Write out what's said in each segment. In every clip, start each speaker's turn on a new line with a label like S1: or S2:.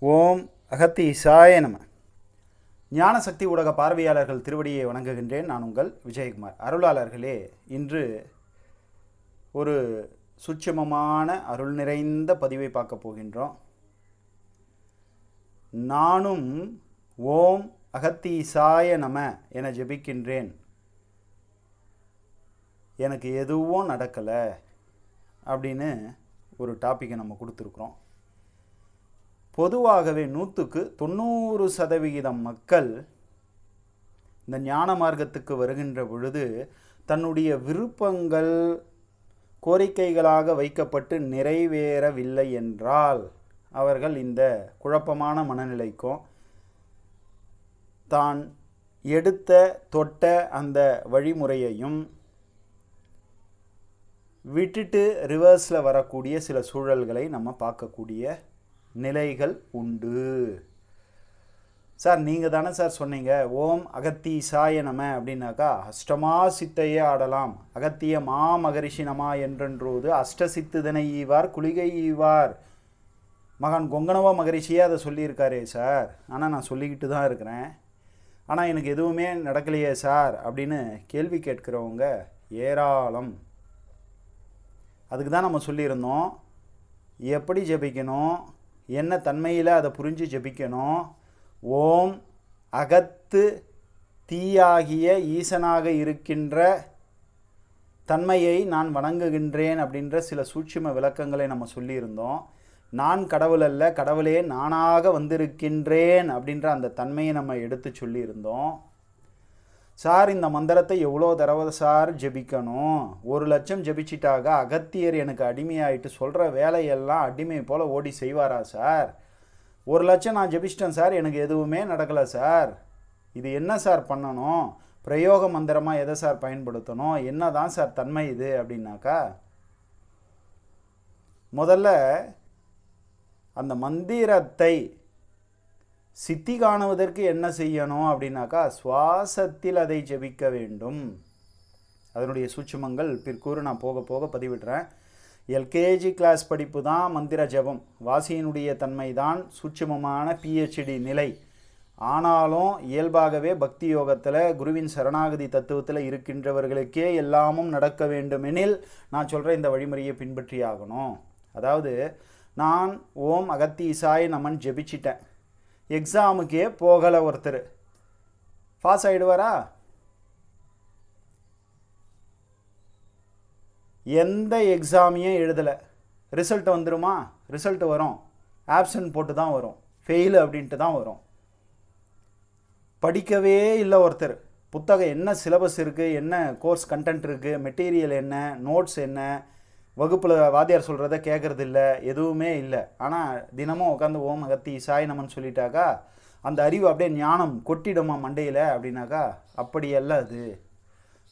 S1: ஓம் அகத்தி இசாய நம. ஞான சக்தி ஊடக பார்வையாளர்கள் திருவடியை வணங்குகின்றேன். நான் உங்கள் விஜயகுமார். அருளாளர்களே இன்று ஒரு சுட்சமமான அருள் நிறைந்த பதிவை பார்க்க போகின்றோம். நானும் ஓம் அகத்தி இசாய நம என ஜெபிக்கின்றேன். எனக்கு எதுவும் நடக்கலை அப்படின்னு ஒரு டாப்பிக்கை நம்ம கொடுத்துருக்குறோம். பொதுவாகவே நூற்றுக்கு தொண்ணூறு சதவிகிதம் மக்கள் இந்த ஞான மார்க்கத்துக்கு வருகின்ற பொழுது தன்னுடைய விருப்பங்கள் கோரிக்கைகளாக வைக்கப்பட்டு நிறைவேறவில்லை என்றால் அவர்கள் இந்த குழப்பமான மனநிலைக்கும் தான் எடுத்த தொட்ட அந்த வழிமுறையையும் விட்டுட்டு ரிவர்ஸில் வரக்கூடிய சில சூழல்களை நம்ம பார்க்கக்கூடிய நிலைகள் உண்டு. சார் நீங்கள் தானே சார் சொன்னீங்க ஓம் அகத்தி சாய நம அப்படின்னாக்கா அஷ்டமா சித்தையே ஆடலாம். அகத்திய மா மகரிஷி நமா என்றென்றோது அஷ்டசித்துதனை ஈவார் குளிகை ஈவார். மகான் கொங்கணவா மகரிஷியே அதை சொல்லியிருக்காரே சார். ஆனால் நான் சொல்லிக்கிட்டு தான் இருக்கிறேன். ஆனால் எனக்கு எதுவுமே நடக்கலையே சார் அப்படின்னு கேள்வி கேட்குறவங்க ஏராளம். அதுக்கு தான் நம்ம சொல்லியிருந்தோம் எப்படி ஜெபிக்கணும்? என்ன தன்மையில் அதை புரிஞ்சு ஜெபிக்கணும்? ஓம் அகத்து தீயாகிய ஈசனாக இருக்கின்ற தன்மையை நான் வணங்குகின்றேன் அப்படின்ற சில சூட்சும விளக்கங்களை நம்ம சொல்லியிருந்தோம். நான் கடவுள் அல்ல கடவுளே நானாக வந்திருக்கின்றேன் அப்படின்ற அந்த தன்மையை நம்ம எடுத்து சொல்லியிருந்தோம். சார் இந்த மந்திரத்தை எவ்வளோ தடவை சார் ஜெபிக்கணும்? ஒரு லட்சம் ஜெபிச்சிட்டாக அகத்தியர் எனக்கு அடிமையாயிட்டு சொல்கிற வேலையெல்லாம் அடிமை போல் ஓடி செய்வாரா சார்? ஒரு லட்சம் நான் ஜெபிச்சிட்டேன் சார் எனக்கு எதுவுமே நடக்கலை சார். இது என்ன சார் பண்ணணும்? பிரயோக மந்திரமாக எதை சார் பயன்படுத்தணும்? என்ன தான் சார் தன்மை இது அப்படின்னாக்கா? முதல்ல அந்த மந்திரத்தை சித்தி காணுவதற்கு என்ன செய்யணும் அப்படின்னாக்கா சுவாசத்தில் அதை ஜெபிக்க வேண்டும். அதனுடைய சூட்சுமங்கள் பிற்கூறு நான் போக போக பதிவிடுறேன். எல்கேஜி கிளாஸ் படிப்பு தான் மந்திர ஜெபம். வாசியினுடைய தன்மை தான் சூட்சுமமான பிஹெச்டி நிலை. ஆனாலும் இயல்பாகவே பக்தி யோகத்தில் குருவின் சரணாகதி தத்துவத்தில் இருக்கின்றவர்களுக்கே எல்லாமும் நடக்க வேண்டுமெனில் நான் சொல்கிற இந்த வழிமுறையை பின்பற்றி ஆகணும். அதாவது நான் ஓம் அகத்தி இசாய் நமன் ஜெபிச்சிட்டேன். எக்ஸாமுக்கே போகலை ஒருத்தர். பாஸ் ஆகிடுவாரா எந்த எக்ஸாமையும் எழுதலை. ரிசல்ட் வந்துடுமா ரிசல்ட் வரும். ஆப்சன்ட் போட்டு தான் வரும். ஃபெயில் அப்படின்ட்டு தான் வரும். படிக்கவே இல்லை ஒருத்தர். புத்தகம் என்ன சிலபஸ் இருக்குது என்ன கோர்ஸ் கண்டென்ட் இருக்குது மெட்டீரியல் என்ன? நோட்ஸ் என்ன? வகுப்பில் வாத்தியார் சொல்கிறத கேட்குறது இல்லை எதுவுமே இல்லை. ஆனால் தினமும் உட்காந்து ஓம் அகத்தி சாய் நமன் சொல்லிட்டாக்கா அந்த அறிவு அப்படியே ஞானம் கொட்டிடுமா மண்டையில் அப்படின்னாக்கா அப்படியல்ல அது.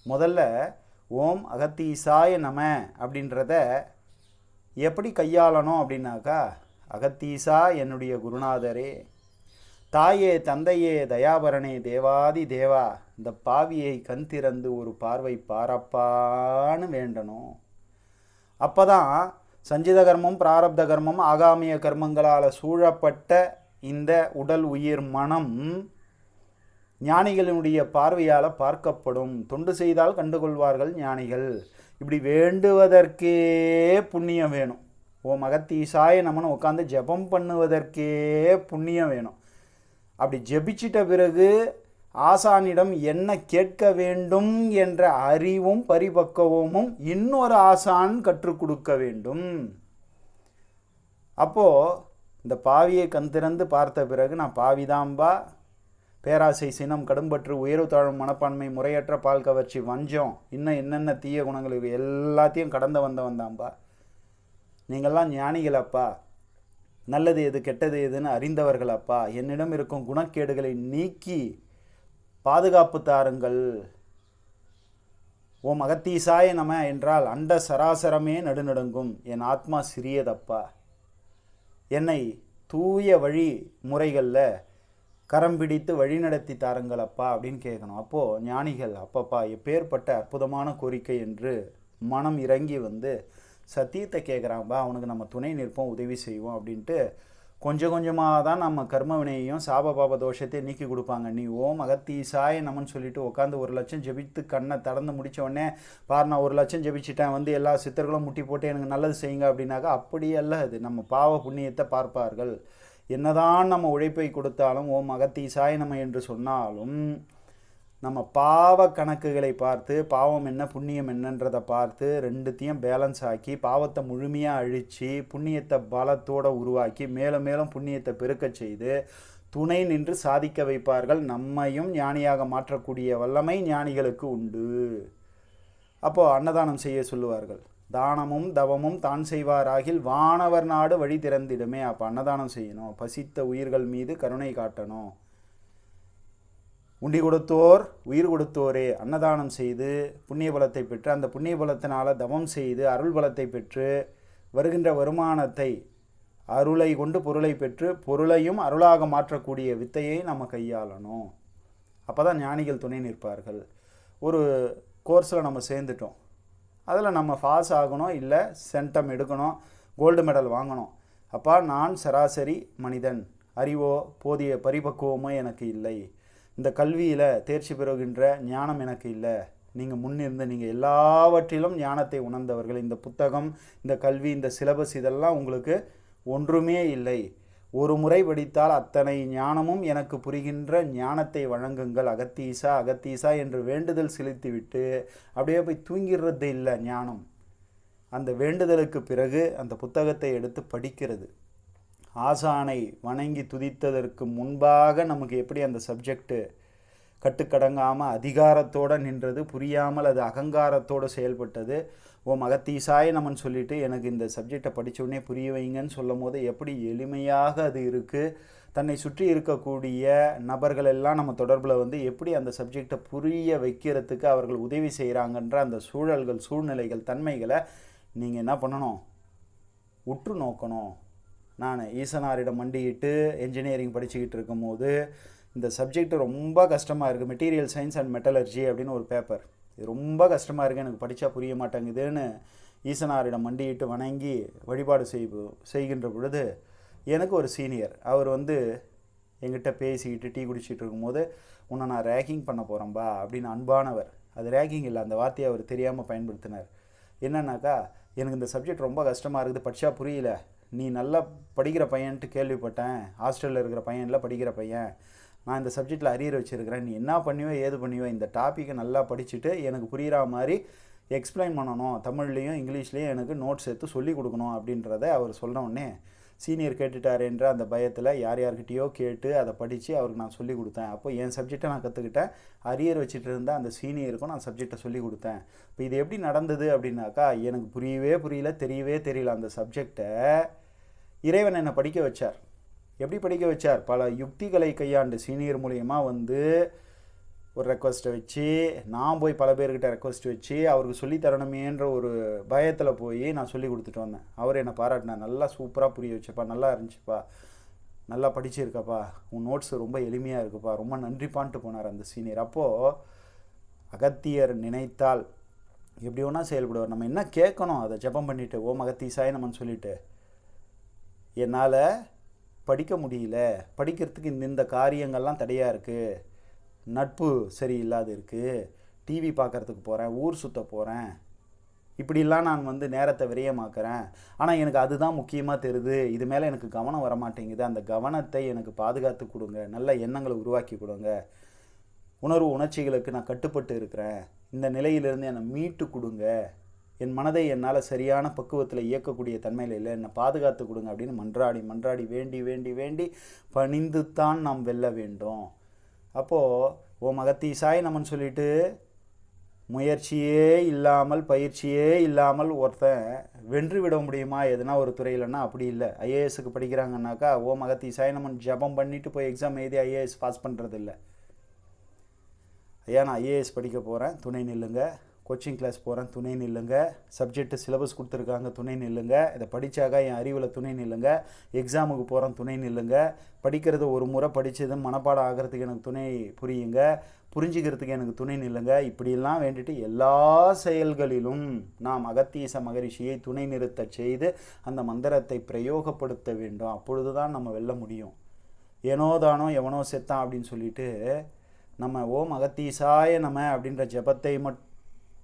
S1: முதல்ல ஓம் அகத்தி சாய நம அப்படின்றத எப்படி கையாளணும் அப்படின்னாக்கா அகத்தீசா என்னுடைய குருநாதரே தாயே தந்தையே தயாபரணே தேவாதி தேவா இந்த பாவியை கண் திறந்து ஒரு பார்வை பாரப்பான்னு வேண்டணும். அப்போ தான் சஞ்சித கர்மம் பிராரப்த கர்மம் ஆகாமிய கர்மங்களால் சூழப்பட்ட இந்த உடல் உயிர் மனம் ஞானிகளினுடைய பார்வையால் பார்க்கப்படும். தொண்டு செய்தால் கண்டுகொள்வார்கள் ஞானிகள். இப்படி வேண்டுவதற்கே புண்ணியம் வேணும். ஓ மகத்தீசாய நம்மனு உட்காந்து ஜெபம் பண்ணுவதற்கே புண்ணியம் வேணும். அப்படி ஜெபிச்சிட்ட பிறகு ஆசானிடம் என்ன கேட்க வேண்டும் என்ற அறிவும் பரிபக்குவமும் இன்னொரு ஆசான் கற்றுக் கொடுக்க வேண்டும். அப்போது இந்த பாவியை கண் திறந்து பார்த்த பிறகு நான் பாவிதாம்பா. பேராசை சினம் கடும்பற்று உயர்வு தாழும் மனப்பான்மை முறையற்ற பால் கவர்ச்சி வஞ்சம் இன்னும் என்னென்ன தீய குணங்களுக்கு எல்லாத்தையும் கடந்து வந்த வந்தாம்பா நீங்கள்லாம் ஞானிகளப்பா. நல்லது எது கெட்டது எதுன்னு அறிந்தவர்களப்பா. என்னிடம் இருக்கும் குணக்கேடுகளை நீக்கி பாதுகாப்பு தாருங்கள். ஓம் அகத்தீசாய நம என்றால் அண்ட சராசரமே நடுநடுங்கும். என் ஆத்மா சிறியதப்பா. என்னை தூய வழி முறைகளில் கரம் பிடித்து வழிநடத்தி தாருங்களப்பா அப்படின்னு கேட்கணும் அப்போது ஞானிகள் அப்பப்பா எப்பேற்பட்ட அற்புதமான கோரிக்கை என்று மனம் இறங்கி வந்து சத்தியத்தை கேட்குறான்பா அவனுக்கு நம்ம துணை நிற்போம் உதவி செய்வோம் அப்படின்ட்டு கொஞ்சம் கொஞ்சமாக தான் நம்ம கர்ம வினையையும் சாப பாப தோஷத்தையும் நீக்கி கொடுப்பாங்க. நீ ஓம் அகத்தீசாய நமன்னு சொல்லிட்டு உட்காந்து ஒரு லட்சம் ஜெபித்து கண்ணை திறந்து முடித்த உடனே பாரு நான் ஒரு லட்சம் ஜெபிச்சிட்டேன். வந்து எல்லா சித்தர்களும் முட்டி போட்டு எனக்கு நல்லது செய்யுங்க அப்படின்னாக்கா அப்படியே அல்ல அது. நம்ம பாவ புண்ணியத்தை பார்ப்பார்கள். என்னதான் நம்ம உழைப்பை கொடுத்தாலும் ஓம் அகத்தீசாய நம்ம என்று சொன்னாலும் நம்ம பாவ கணக்குகளை பார்த்து பாவம் என்ன புண்ணியம் என்னன்றதை பார்த்து ரெண்டுத்தையும் பேலன்ஸ் ஆக்கி பாவத்தை முழுமையாக அழித்து புண்ணியத்தை பலத்தோடு உருவாக்கி மேலும் மேலும் புண்ணியத்தை பெருக்கச் செய்து துணை நின்று சாதிக்க வைப்பார்கள். நம்மையும் ஞானியாக மாற்றக்கூடிய வல்லமை ஞானிகளுக்கு உண்டு. அப்போது அன்னதானம் செய்ய சொல்லுவார்கள். தானமும் தவமும் தான் செய்வாராகில் வானவர் நாடு வழி திறந்திடுமே. அப்போ அன்னதானம் செய்யணும். பசித்த உயிர்கள் மீது கருணை காட்டணும். உண்டி கொடுத்தோர் உயிர் கொடுத்தோரே அன்னதானம் செய்து புண்ணிய பலத்தை பெற்று அந்த புண்ணிய பலத்தினால் தவம் செய்து அருள் பலத்தை பெற்று வருகின்ற வருமானத்தை அருளை கொண்டு பொருளை பெற்று பொருளையும் அருளாக மாற்றக்கூடிய வித்தையை நம்ம கையாளணும். அப்போ தான் ஞானிகள் துணை நிற்பார்கள். ஒரு கோர்ஸில் நம்ம சேர்ந்துட்டோம். அதில் நம்ம பாஸ் ஆகணும் இல்லை சென்டம் எடுக்கணும் கோல்டு மெடல் வாங்கணும். அப்பா நான் சராசரி மனிதன். அறிவோ போதிய பரிபக்குவமோ எனக்கு இல்லை. இந்த கல்வியில் தேர்ச்சி பெறுகின்ற ஞானம் எனக்கு இல்லை. நீங்கள் முன்னிருந்து நீங்கள் எல்லாவற்றிலும் ஞானத்தை உணர்ந்தவர்கள். இந்த புத்தகம் இந்த கல்வி இந்த சிலபஸ் இதெல்லாம் உங்களுக்கு ஒன்றுமே இல்லை. ஒரு முறை படித்தால் அத்தனை ஞானமும் எனக்கு புரிகின்ற ஞானத்தை வழங்குங்கள். அகத்தீசா அகத்தீசா என்று வேண்டுதல் செலுத்திவிட்டு அப்படியே போய் தூங்கிடுறது இல்லை ஞானம். அந்த வேண்டுதலுக்கு பிறகு அந்த புத்தகத்தை எடுத்து படிக்கிறது. ஆசானை வணங்கி துதித்ததற்கு முன்பாக நமக்கு எப்படி அந்த சப்ஜெக்டு கட்டுக்கடங்காமல் அதிகாரத்தோடு நின்றது புரியாமல் அது அகங்காரத்தோடு செயல்பட்டது ஓ மகத்தீசாய நமன் சொல்லிவிட்டு எனக்கு இந்த சப்ஜெக்டை படிச்ச உடனே புரிய வைங்கன்னு சொல்லும் போது எப்படி எளிமையாக அது இருக்குது தன்னை சுற்றி இருக்கக்கூடிய நபர்கள் எல்லாம் நம்ம தொடர்பில் வந்து எப்படி அந்த சப்ஜெக்டை புரிய வைக்கிறதுக்கு அவர்கள் உதவி செய்கிறாங்கன்ற அந்த சூழல்கள் சூழ்நிலைகள் தன்மைகளை நீங்கள் என்ன பண்ணணும்? உற்று நோக்கணும். நான் ஈசனாரிடம் மண்டியிட்டு என்ஜினியரிங் படிச்சுக்கிட்டு இருக்கும்போது இந்த சப்ஜெக்ட் ரொம்ப கஷ்டமாக இருக்குது மெட்டீரியல் சயின்ஸ் அண்ட் மெட்டலர்ஜி அப்படின்னு ஒரு பேப்பர் இது ரொம்ப கஷ்டமாக இருக்குது எனக்கு படித்தா புரிய மாட்டேங்குதுன்னு ஈசனாரிடம் மண்டியிட்டு வணங்கி வழிபாடு செய் செய்கின்ற பொழுது எனக்கு ஒரு சீனியர் அவர் வந்து எங்கிட்ட பேசிக்கிட்டு டீ குடிச்சிட்டு இருக்கும்போது உன்னை நான் ரேக்கிங் பண்ண போகிறேன்பா அப்படின்னு அன்பானவர். அது ரேக்கிங் இல்லை அந்த வார்த்தையை அவர் தெரியாமல் பயன்படுத்தினார். என்னன்னாக்கா எனக்கு இந்த சப்ஜெக்ட் ரொம்ப கஷ்டமாக இருக்குது. படித்தா புரியல. நீ நல்லா படிக்கிற பையன்ட்டு கேள்விப்பட்டேன். ஹாஸ்டலில் இருக்கிற பையனில் படிக்கிற பையன். நான் இந்த சப்ஜெக்டில் அரியர் வச்சுருக்கிறேன். நீ என்ன பண்ணியோ ஏது பண்ணியோ இந்த டாப்பிக்கை நல்லா படிச்சுட்டு எனக்கு புரிகிற மாதிரி எக்ஸ்பிளைன் பண்ணணும். தமிழ்லேயும் இங்கிலீஷ்லேயும் எனக்கு நோட்ஸ் எடுத்து சொல்லி கொடுக்கணும் அப்படின்றத அவர் சொன்ன சீனியர் சீனியர் கேட்டுட்டாருன்ற அந்த பயத்தில் யார் யார்கிட்டயோ கேட்டு அதை படித்து அவருக்கு நான் சொல்லி கொடுத்தேன். அப்போ என் சப்ஜெக்டை நான் கற்றுக்கிட்டேன் அரியர் வச்சுட்டு இருந்த அந்த சீனியருக்கும் நான் சப்ஜெக்டை சொல்லி கொடுத்தேன். இப்போ இது எப்படி நடந்தது அப்படின்னாக்கா எனக்கு புரியவே புரியல தெரியவே தெரியல அந்த சப்ஜெக்டை இறைவன் என்னை படிக்க வச்சார். எப்படி படிக்க வச்சார்? பல யுக்திகளை கையாண்டு சீனியர் மூலயமா வந்து ஒரு ரெக்வஸ்ட்டை வச்சு நான் போய் பல பேர்கிட்ட ரெக்வஸ்ட் வச்சு அவருக்கு சொல்லி தரணுமேன்ற ஒரு பயத்தில் போய் நான் சொல்லி கொடுத்துட்டு வந்தேன். அவர் என்னை பாராட்டினார். நல்லா சூப்பராக புரிய வச்சப்பா நல்லா இருந்துச்சுப்பா. நல்லா படிச்சிருக்கப்பா. உன் நோட்ஸ் ரொம்ப எளிமையாக இருக்குப்பா. ரொம்ப நன்றிப்பான்ட்டு போனார் அந்த சீனியர் அப்போது அகத்தியர் நினைத்தால் எப்படி வேணால் செயல்படுவார். நம்ம என்ன கேட்கணும்? அதை ஜெபம் பண்ணிவிட்டு ஓம் அகத்தீசாய் நம்மன்னு சொல்லிட்டு. என்னால் படிக்க முடியல. படிக்கிறதுக்கு இந்த இந்த காரியங்கள்லாம் தடையாக இருக்குது நட்பு சரியில்லாது இருக்குது டிவி பார்க்குறதுக்கு போகிறேன் ஊர் சுற்ற போகிறேன் இப்படிலாம் நான் வந்து நேரத்தை விரயமாக்குறேன். ஆனால் எனக்கு அதுதான் முக்கியமாக தெரியுது. இது மேலே எனக்கு கவனம் வர மாட்டேங்குது அந்த கவனத்தை எனக்கு பாதுகாத்து கொடுங்க. நல்ல எண்ணங்களை உருவாக்கி கொடுங்க. உணர்வு உணர்ச்சிகளுக்கு நான் கட்டுப்பட்டு இருக்கிறேன். இந்த நிலையிலிருந்து என்னை மீட்டு கொடுங்க. என் மனதை என்னால் சரியான பக்குவத்தில் இயக்கக்கூடிய தன்மையில் இல்லை. என்னை பாதுகாத்து கொடுங்க அப்படின்னு மன்றாடி மன்றாடி வேண்டி வேண்டி வேண்டி பணிந்து தான் நாம் வெல்ல வேண்டும். அப்போது ஓ மகத்தீசாய் நம்மன்னு சொல்லிட்டு முயற்சியே இல்லாமல் பயிற்சியே இல்லாமல் ஒருத்தன் வென்று விட முடியுமா? எதுனா ஒரு துறையிலன்னா அப்படி இல்லை. ஐஏஎஸ்க்கு படிக்கிறாங்கன்னாக்கா ஓ மகத்தீசாய் நம்மன் ஜபம் பண்ணிட்டு போய் எக்ஸாம் எழுதி ஐஏஎஸ் பாஸ் பண்ணுறது இல்லை ஐயா நான் ஐஏஎஸ் படிக்க போகிறேன் துணை நில்லுங்கள் கோச்சிங் கிளாஸ் போகிறேன் துணை நில்லுங்க. சப்ஜெக்ட்டு சிலபஸ் கொடுத்துருக்காங்க துணை நில்லுங்க. இதை படித்தாக்கா என் அறிவில் துணை நில்லுங்க. எக்ஸாமுக்கு போகிறேன் துணை நில்லுங்க. படிக்கிறது ஒரு முறை படித்ததும் மனப்பாடம் ஆகிறதுக்கு எனக்கு துணை புரியுங்க. புரிஞ்சுக்கிறதுக்கு எனக்கு துணை நில்லுங்க. இப்படியெல்லாம் வேண்டிட்டு எல்லா செயல்களிலும் நாம் அகத்தீச மகரிஷியை துணை நிறுத்தச் செய்து அந்த மந்திரத்தை பிரயோகப்படுத்த வேண்டும். அப்பொழுது தான் நம்ம வெல்ல முடியும். ஏனோ தானோ எவனோ செத்தான் அப்படின்னு சொல்லிட்டு நம்ம ஓம் அகத்தீசாய நம அப்படின்ற ஜெபத்தை மட்டும்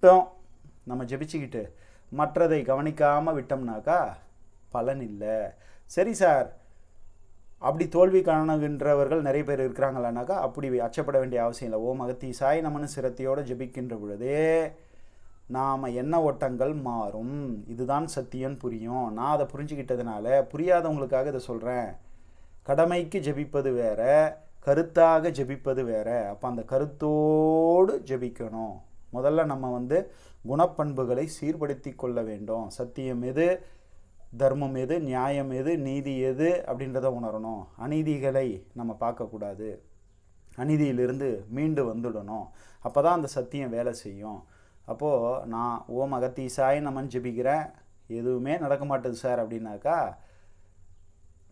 S1: நம்ம ஜெபிச்சுக்கிட்டு மற்றதை கவனிக்காமல் விட்டோம்னாக்கா பலன் இல்லை. சரி சார். அப்படி தோல்வி காணுகின்றவர்கள் நிறைய பேர் இருக்கிறாங்களானாக்கா அப்படி அச்சப்பட வேண்டிய அவசியம் இல்லை. ஓம் அகத்தீசாய் நமனு சிரத்தையோடு ஜெபிக்கின்ற பொழுதே நாம் என்ன ஓட்டங்கள் மாறும்? இதுதான் சத்தியம் புரியும். நான் அதை புரிஞ்சுக்கிட்டதுனால புரியாதவங்களுக்காக இதை சொல்கிறேன் கடமைக்கு ஜெபிப்பது வேற கருத்தாக ஜெபிப்பது வேற. அப்போ அந்த கருத்தோடு ஜெபிக்கணும். முதல்ல நம்ம வந்து குணப்பண்புகளை சீர்படுத்தி கொள்ள வேண்டும். சத்தியம் எது? தர்மம் எது? நியாயம் எது? நீதி எது? அப்படின்றத உணரணும். அநீதிகளை நம்ம பார்க்கக்கூடாது. அநீதியிலிருந்து மீண்டு வந்துடணும். அப்போ தான் அந்த சத்தியம் வேலை செய்யும். அப்போது நான் ஓம் அகத்தீசாய் நமன் ஜெபிக்கிறேன். எதுவுமே நடக்க மாட்டேது சார் அப்படின்னாக்கா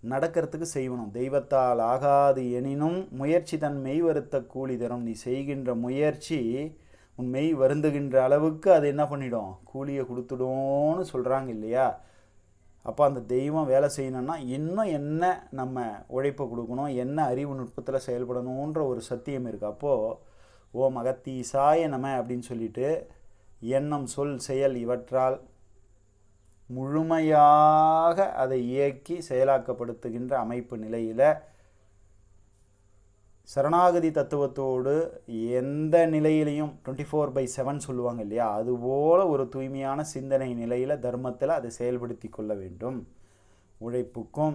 S1: நடக்கிறதுக்கு செய்வணும். தெய்வத்தால் ஆகாது எனினும் முயற்சி தன் மெய் வருத்த கூலி தரும். நீ செய்கின்ற முயற்சி உன் மெய் வருந்துகின்ற அளவுக்கு அது என்ன பண்ணிடும்? கூலியை கொடுத்துடும்னு சொல்கிறாங்க இல்லையா? அப்போ அந்த தெய்வம் வேலை செய்யணும்னா இன்னும் என்ன நம்ம உழைப்பை கொடுக்கணும்? என்ன அறிவு நுட்பத்தில் செயல்படணுன்ற ஒரு சத்தியம் இருக்குது அப்போது ஓம் அகத்தீசாய நம அப்படின்னு சொல்லிட்டு எண்ணம் சொல் செயல் இவற்றால் முழுமையாக அதை இயக்கி செயலாக்கப்படுத்துகின்ற அமைப்பு நிலையில் சரணாகதி தத்துவத்தோடு எந்த நிலையிலையும் டுவெண்ட்டி ஃபோர் பை செவன் சொல்லுவாங்க இல்லையா? அதுபோல் ஒரு தூய்மையான சிந்தனை நிலையில் தர்மத்தில் அதை செயல்படுத்தி கொள்ள வேண்டும். உழைப்புக்கும்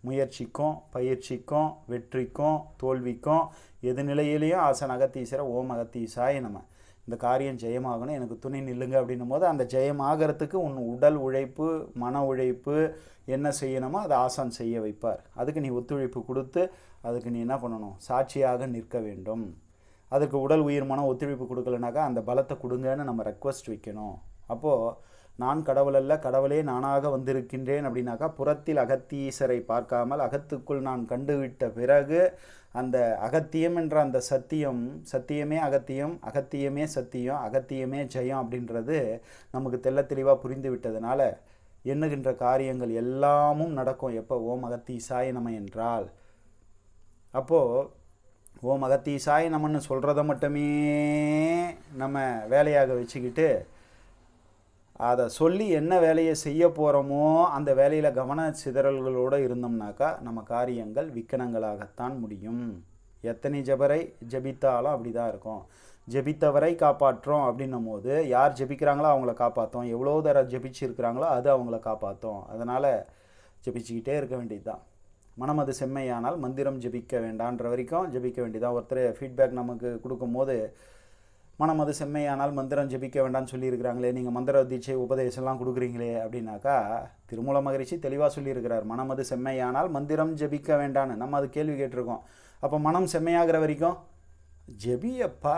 S1: முயற்சிக்கும் பயிற்சிக்கும் வெற்றிக்கும் தோல்விக்கும் எது நிலையிலையும் ஆசன் அகத்தீசர ஓம் அகத்தீசாய நம்ம இந்த காரியம் ஜெயமாகணும் எனக்கு துணை நில்லுங்க அப்படின்னும் போது அந்த ஜெயமாகறதுக்கு உன் உடல் உழைப்பு மன உழைப்பு என்ன செய்யணுமோ அதை ஆசான் செய்ய வைப்பார். அதுக்கு நீ ஒத்துழைப்பு கொடுத்து அதுக்கு நீ என்ன பண்ணணும்? சாட்சியாக நிற்க வேண்டும். அதுக்கு உடல் உயிர் மனம் ஒத்துழைப்பு கொடுக்கலனாக்கா அந்த பலத்தை கொடுங்கன்னு நம்ம ரெக்வஸ்ட் வைக்கணும். அப்போது நான் கடவுளல்ல கடவுளே நானாக வந்திருக்கின்றேன் அப்படின்னாக்கா புறத்தில் அகத்தீசரை பார்க்காமல் அகத்துக்குள் நான் கண்டுவிட்ட பிறகு அந்த அகத்தியம் என்ற அந்த சத்தியம் சத்தியமே அகத்தியம் அகத்தியமே சத்தியம் அகத்தியமே ஜெயம் அப்படின்றது நமக்கு தெல்ல தெளிவாக புரிந்து விட்டதுனால எண்ணுகின்ற காரியங்கள் எல்லாமும் நடக்கும் எப்போ? ஓம் அகத்தீசாய நம என்றால். அப்போது ஓம் அகத்தீசாய நமன்னு சொல்கிறத மட்டுமே நம்ம வேலையாக வச்சுக்கிட்டு அதை சொல்லி என்ன வேலையை செய்ய போகிறோமோ அந்த வேலையில் கவன சிதறல்களோடு இருந்தோம்னாக்கா நம்ம காரியங்கள் விக்கனங்களாகத்தான் முடியும். எத்தனை ஜபரை ஜபித்தாலும் அப்படி தான் இருக்கும். ஜெபித்தவரை காப்பாற்றும் அப்படின்னும் போது யார் ஜெபிக்கிறாங்களோ அவங்கள காப்பாற்றும் எவ்வளோ தர ஜெபிச்சிருக்கிறாங்களோ அது அவங்கள காப்பாற்றும் அதனால் ஜெபிச்சுக்கிட்டே இருக்க வேண்டியது தான் மனம் அது செம்மையானால் மந்திரம் ஜெபிக்க வேண்டான்ற வரைக்கும் ஜெபிக்க வேண்டியதான் ஒருத்தர் ஃபீட்பேக் நமக்கு கொடுக்கும்போது மனம் அது செம்மையானால் மந்திரம் ஜெபிக்க வேண்டாம்னு சொல்லியிருக்கிறாங்களே நீங்கள் மந்திர தீட்சை உபதேசம்லாம் கொடுக்குறீங்களே அப்படின்னாக்கா திருமூல மகரிஷி தெளிவாக சொல்லியிருக்கிறார் மனம் அது செம்மையானால் மந்திரம் ஜெபிக்க வேண்டான்னு நம்ம அது கேள்வி கேட்டிருக்கோம். அப்போ மனம் செம்மையாகிற வரைக்கும் ஜெபியப்பா.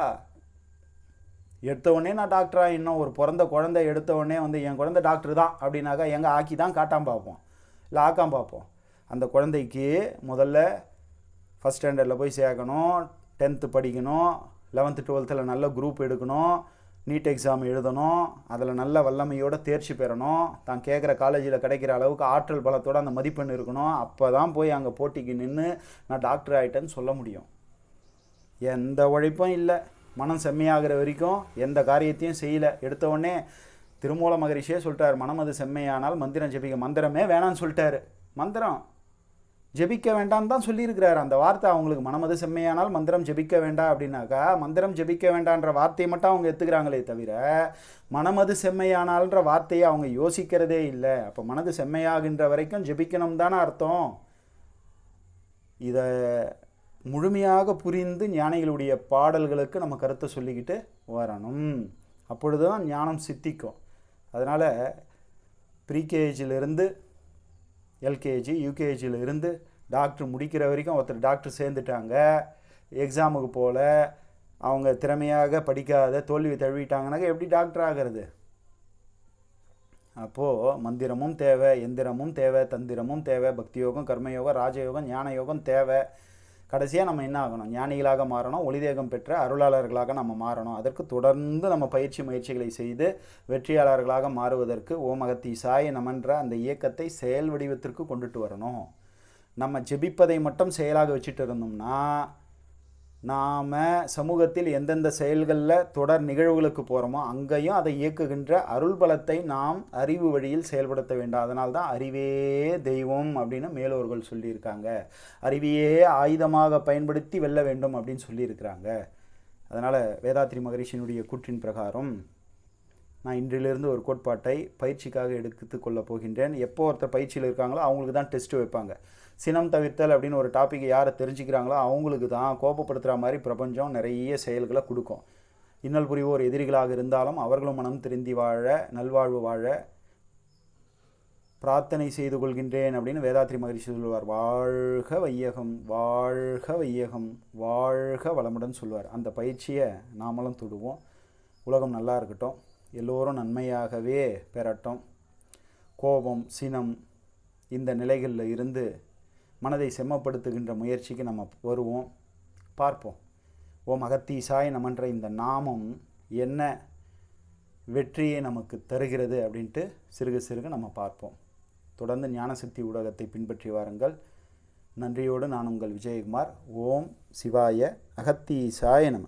S1: எடுத்த உடனே நான் டாக்டராக இன்னும் ஒரு பிறந்த குழந்தை எடுத்த உடனே வந்து என் குழந்தை டாக்டர் தான். அப்படின்னாக்கா எங்கே ஆக்கி தான் காட்டாமல் பார்ப்போம். இல்லை ஆக்காமல் பார்ப்போம். அந்த குழந்தைக்கு முதல்ல ஃபஸ்ட் ஸ்டாண்டர்டில் போய் சேர்க்கணும் டென்த்து படிக்கணும் லெவன்த்து டுவெல்த்தில் நல்ல குரூப் எடுக்கணும். நீட் எக்ஸாம் எழுதணும். அதில் நல்ல வல்லமையோட தேர்ச்சி பெறணும். தான் கேட்குற காலேஜில் கிடைக்கிற அளவுக்கு ஆற்றல் பலத்தோடு அந்த மதிப்பெண் இருக்கணும். அப்போ தான் போய் அங்கே போட்டிக்கு நின்று நான் டாக்டர் ஆகிட்டேன்னு சொல்ல முடியும். எந்த உழைப்பும் இல்லை. மனம் செம்மையாகிற வரைக்கும் எந்த காரியத்தையும் செய்யலை. எடுத்த உடனே திருமூல மகரிஷியே சொல்லிட்டார் மனம் அது செம்மையானால் மந்திரம் ஜெபிக்க. மந்திரமே வேணான்னு சொல்லிட்டாரு. மந்திரம். ஜெபிக்க வேண்டாம் தான் சொல்லியிருக்கிறார். அந்த வார்த்தை அவங்களுக்கு மனமது செம்மையானால் மந்திரம் ஜெபிக்க வேண்டாம் அப்படின்னாக்கா மந்திரம் ஜெபிக்க வேண்டான்ற வார்த்தையை மட்டும் அவங்க எடுத்துக்கிறாங்களே தவிர மனமது செம்மையானால்ன்ற வார்த்தையை அவங்க யோசிக்கிறதே இல்லை. அப்போ மனது செம்மையாகின்ற வரைக்கும் ஜெபிக்கணும் தானே அர்த்தம். இதை முழுமையாக புரிந்து ஞானிகளுடைய பாடல்களுக்கு நம்ம கருத்தை சொல்லிக்கிட்டு வரணும். அப்பொழுது தான் ஞானம் சித்திக்கும். அதனால் ப்ரீகேஜிலிருந்து எல்கேஜி யூகேஜியில் இருந்து டாக்டர் முடிக்கிற வரைக்கும் ஒருத்தர் டாக்டர் சேர்ந்துட்டாங்க. எக்ஸாமுக்கு போல் அவங்க திறமையாக படிக்காத தோல்வி தழுவிட்டாங்கனாக்க எப்படி டாக்டர் ஆகிறது? அப்போது மந்திரமும் தேவை எந்திரமும் தேவை தந்திரமும் தேவை பக்தி யோகம் கர்மயோகம் ராஜயோகம் ஞான யோகம் தேவை. கடைசியாக நம்ம என்ன ஆகணும்? ஞானிகளாக மாறணும் ஒளிதேகம் பெற்ற அருளாளர்களாக நம்ம மாறணும். அதற்கு தொடர்ந்து நம்ம பயிற்சி முயற்சிகளை செய்து வெற்றியாளர்களாக மாறுவதற்கு ஓம் சாய நமன்ற அந்த இயக்கத்தை செயல் வடிவத்திற்கு கொண்டுட்டு வரணும். நம்ம ஜெபிப்பதை மட்டும் செயலாக வச்சுட்டு இருந்தோம்னா நாம் சமூகத்தில் எந்தெந்த செயல்களில் தொடர் நிகழ்வுகளுக்கு போகிறோமோ அங்கேயும் அதை இயக்குகின்ற அருள் பலத்தை நாம் அறிவு வழியில் செயல்படுத்த வேண்டும். அதனால் தான் அறிவே தெய்வம் அப்படின்னு மேலோர்கள் சொல்லியிருக்காங்க. அறிவையே ஆயுதமாக பயன்படுத்தி வெல்ல வேண்டும் அப்படின்னு சொல்லியிருக்கிறாங்க. அதனால் வேதாத்ரி மகரிஷியினுடைய கூற்றின் பிரகாரம் நான் இன்றிலிருந்து ஒரு கோட்பாட்டை பயிற்சிக்காக எடுத்து கொள்ளப் போகின்றேன். எப்போ ஒருத்தர் பயிற்சியில் இருக்காங்களோ அவங்களுக்கு தான் டெஸ்ட் வைப்பாங்க. சினம் தவிர்த்தல் அப்படின்னு ஒரு டாப்பிக்கை யாரை தெரிஞ்சுக்கிறாங்களோ அவங்களுக்கு தான் கோபப்படுத்துகிற மாதிரி பிரபஞ்சம் நிறைய செயல்களை கொடுக்கும். இன்னல் புரிவோர் எதிரிகளாக இருந்தாலும் அவர்களும் மனம் திருந்தி வாழ நல்வாழ்வு வாழ பிரார்த்தனை செய்து கொள்கின்றேன் அப்படின்னு வேதாத்ரி மகரிஷி சொல்லுவார். வாழ்க வையகம் வாழ்க வையகம் வாழ்க வளமுடன் சொல்லுவார். அந்த பயிற்சியை நாமளும் தொடுவோம். உலகம் நல்லா இருக்கட்டும். எல்லோரும் நன்மையாகவே பெறட்டும். கோபம் சினம் இந்த நிலைகளில் இருந்து மனதை செம்மப்படுத்துகின்ற முயற்சிக்கு நம்ம வருவோம். பார்ப்போம். ஓம் அகத்தீசாய் நமன்ற இந்த நாமம் என்ன வெற்றியை நமக்கு தருகிறது அப்படின்ட்டு சிறுக சிறுக நம்ம பார்ப்போம். தொடர்ந்து ஞானசக்தி ஊடகத்தை பின்பற்றி வாருங்கள். நன்றியோடு நான் உங்கள் விஜயகுமார். ஓம் சிவாய அகத்தீசாய நம.